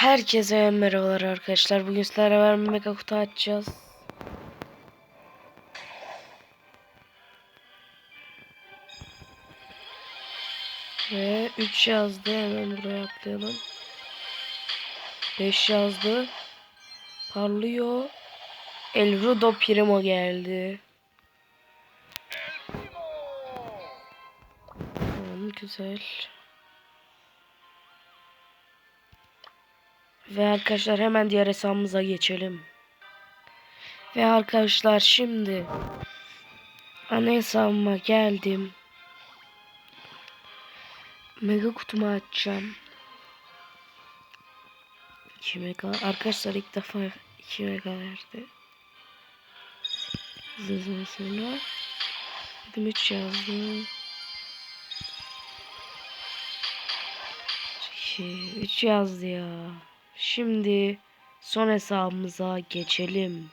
Herkese merhabalar arkadaşlar. Bugün sizlerle beraber mega kutu açacağız. Ve 3 yazdı. Hemen buraya atlayalım. 5 yazdı. Parlıyor. El Rudo Primo geldi. Tamam güzel. Ve arkadaşlar hemen diğer hesabımıza geçelim. Ve arkadaşlar şimdi ana hesabıma geldim. Mega kutumu açacağım. 2 mega. Arkadaşlar ilk defa 2 mega verdi. Hızlı sonra. Dedim 3 yazdım. 2, 3 yazdı ya. Şimdi son hesabımıza geçelim.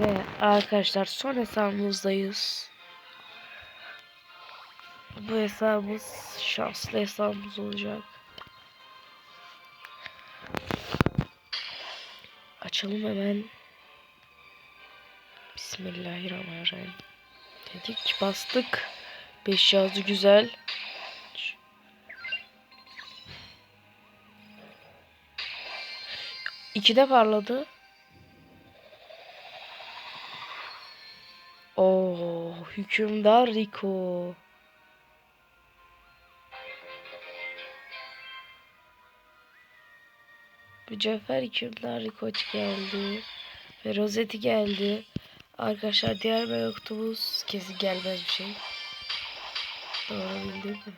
Ve arkadaşlar son hesabımızdayız. Bu hesabımız şanslı hesabımız olacak. Açalım hemen. Bismillahirrahmanirrahim. Dedik bastık. 5 yazdı güzel. İki de parladı. Oo, hükümdar Rico. Mücevher hükümdar Rico geldi. Ve rozeti geldi. Arkadaşlar diğer mektubumuz kesin gelmez bir şey. Doğru bildim?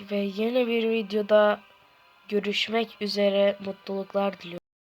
Ve yeni bir videoda görüşmek üzere mutluluklar diliyorum.